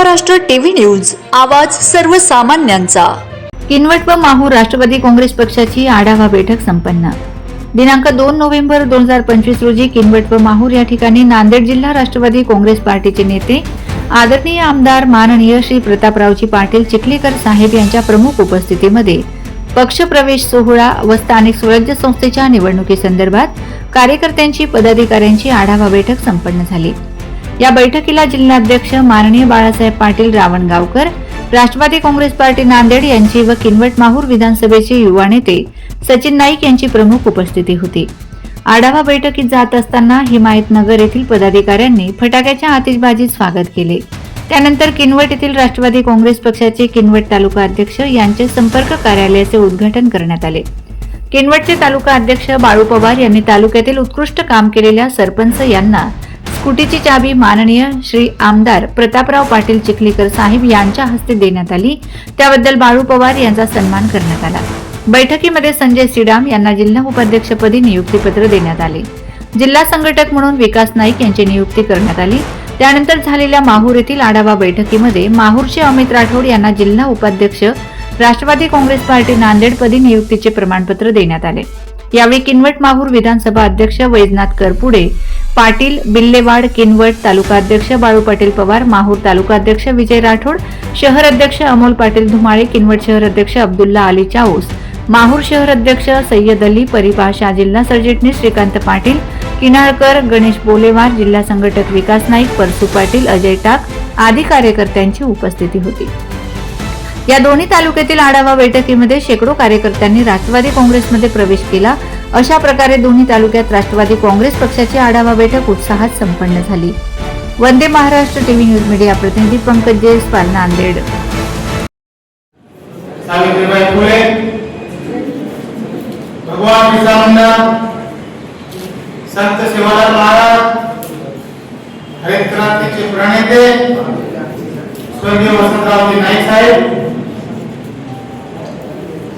Maharashtra TV news आवाज सर्वसामान्यांचा. किनवट व माहूर राष्ट्रवादी काँग्रेस पक्षाची आढावा बैठक संपन्न. दिनांक दोन नोव्हेंबर दोन हजार पंचवीस रोजी किनवट व माहूर या ठिकाणी नांदेड जिल्हा राष्ट्रवादी काँग्रेस पार्टीचे नेते आदरणीय आमदार माननीय श्री प्रतापरावजी पाटील चिखलीकर साहेब यांच्या प्रमुख उपस्थितीमध्ये पक्षप्रवेश सोहळा व स्थानिक स्वराज्य संस्थेच्या निवडणुकीसंदर्भात कार्यकर्त्यांची पदाधिकाऱ्यांची आढावा बैठक संपन्न झाली. या बैठकीला जिल्हाध्यक्ष माननीय बाळासाहेब पाटील रावणगावकर राष्ट्रवादी काँग्रेस पार्टी नांदेड यांची व किनवट माहूर विधानसभेचे युवा नेते सचिन नाईक यांची प्रमुख उपस्थिती होती. आढावा बैठकीत जात असताना हिमायतनगर येथील पदाधिकाऱ्यांनी फटाक्याच्या आतिषबाजीत स्वागत केले. त्यानंतर किनवट येथील राष्ट्रवादी काँग्रेस पक्षाचे किनवट तालुका अध्यक्ष यांचे संपर्क कार्यालयाचे उद्घाटन करण्यात आले. किनवटचे तालुका अध्यक्ष बाळू पवार यांनी तालुक्यातील उत्कृष्ट काम केलेल्या सरपंच यांना स्कूटीची चाबी माननीय श्री आमदार प्रतापराव पाटील चिखलीकर साहेब यांच्या हस्ते देण्यात आली. त्याबद्दल बाळू पवार यांचा सन्मान करण्यात आला. बैठकीमध्ये संजय सिडाम यांना जिल्हा उपाध्यक्षपदी नियुक्तीपत्र देण्यात आले. जिल्हा संघटक म्हणून विकास नाईक यांची नियुक्ती करण्यात आली. त्यानंतर झालेल्या माहूर येथील आढावा बैठकीमध्ये माहूरचे अमित राठोड यांना जिल्हा उपाध्यक्ष राष्ट्रवादी काँग्रेस पार्टी नांदेडपदी नियुक्तीचे प्रमाणपत्र देण्यात आले. यावेळी किनवट माहूर विधानसभा अध्यक्ष वैजनाथ करपुडे पाटील बिल्लेवाड किनवट तालुका अध्यक्ष बाळू पाटील पवार माहूर तालुका अध्यक्ष विजय राठोड शहर अध्यक्ष अमोल पाटील धुमाळे किनवट शहर अध्यक्ष अब्दुल्ला अली चाऊस माहूर शहर अध्यक्ष सय्यद अली परिभाषा जिल्हा सरचिटणीस श्रीकांत पाटील किनाळकर गणेश बोलेवार जिल्हा संघटक विकास नाईक परसू पाटील अजय टाक आदी कार्यकर्त्यांची उपस्थिती होती. या दोन्ही तालुक्यातील आढावा बैठकीमध्ये शेकडो कार्यकर्त्यांनी राष्ट्रवादी काँग्रेसमध्ये प्रवेश केला. अशा प्रकारे दोन्ही तालुक्यात राष्ट्रवादी काँग्रेस पक्षाची आढावा बैठक उत्साहात संपन्न झाली. Vande Maharashtra TV news media प्रतिनिधी पंकज जयस्वाल नांदेड सावित्रीबाई फुले भगवान बिरसा मुंडा संत शिवालाल महाराज हरित क्रांतीचे प्रणेते स्वर्गीय वसंतरावजी नाईक साहेब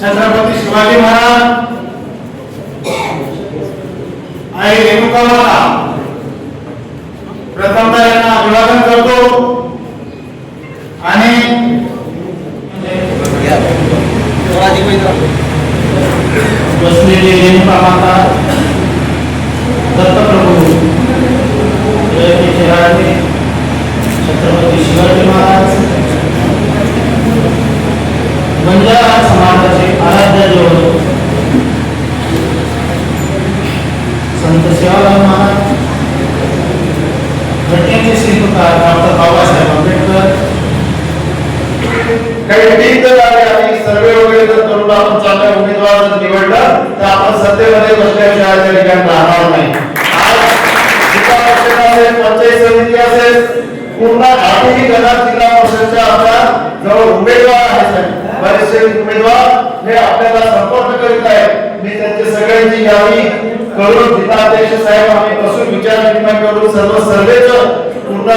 छत्रपती शिवाजी महाराज आई रेणुका माता प्रथमतः यांना अभिवादन करतो. आणि बसलेले रेणुका माता दत्तप्रभू जयतीचे राजे छत्रपती शिवाजी महाराज बंजारा समाजाचे आराध्य देव संत सेवालाल महाराज घटनेचे शिल्पकार डॉक्टर बाबासाहेब आंबेडकर काही टीक जर आले आणि सर्वे वगैरे जर करून आपण चांगला उमेदवार जर निवडला तर आपण सत्तेमध्ये बसल्याशिवाय त्या ठिकाणी राहणार नाही. जिल्हा परिषद असेल पंचायत समिती असेल पूर्ण आठही गणात जिल्हा परिषदच्या आपल्या जवळ उमेदवार आहेत. बरेचसे उमेदवार हे आपल्याला संपर्क करीत आहेत. मी त्यांचे सगळ्यांची यादी करून जिल्हाध्यक्ष साहेब आम्ही बसून विचार विनिमय करून सर्व सर्वेचं पूर्ण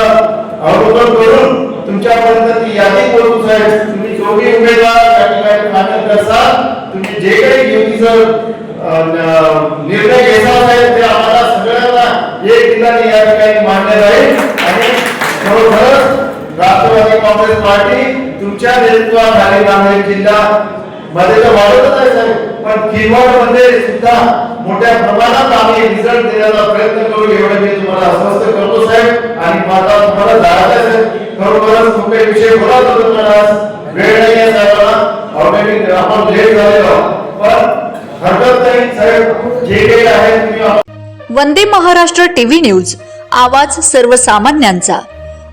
अवलोकन करून तुमच्यापर्यंत ती यादी करून साहेब. तुम्ही दोघे उमेदवार त्या ठिकाणी करसाल. तुम्ही जे काही युतीचं अं, न- निर्णय घ्यायचा असेल ते आम्हाला सगळ्यांना एक ठिकाणी या ठिकाणी मान्य राहील आणि खरोखरच राष्ट्रवादी काँग्रेस पार्टी तुमच्या नेतृत्वाखाली नांदेड जिल्हा. मध्ये तर वाढतच आहे साहेब. पण किनवटमध्ये सुद्धा मोठ्या प्रमाणात आम्ही रिझल्ट देण्याचा प्रयत्न करू एवढं मी तुम्हाला आश्वस्त करतो साहेब. आणि माझा तुम्हाला जायचं साहेब. खरोखरच खूप काही विषय बोलत होतो पण आज. वेळ नाही आहे साहेबांना ऑलरेडी आपण लेट झालेलो पण हरकत नाही साहेब. जे काही आहे तुम्ही वंदे महाराष्ट्र टीव्ही न्यूज. आवाज सर्वसामान्यांचा.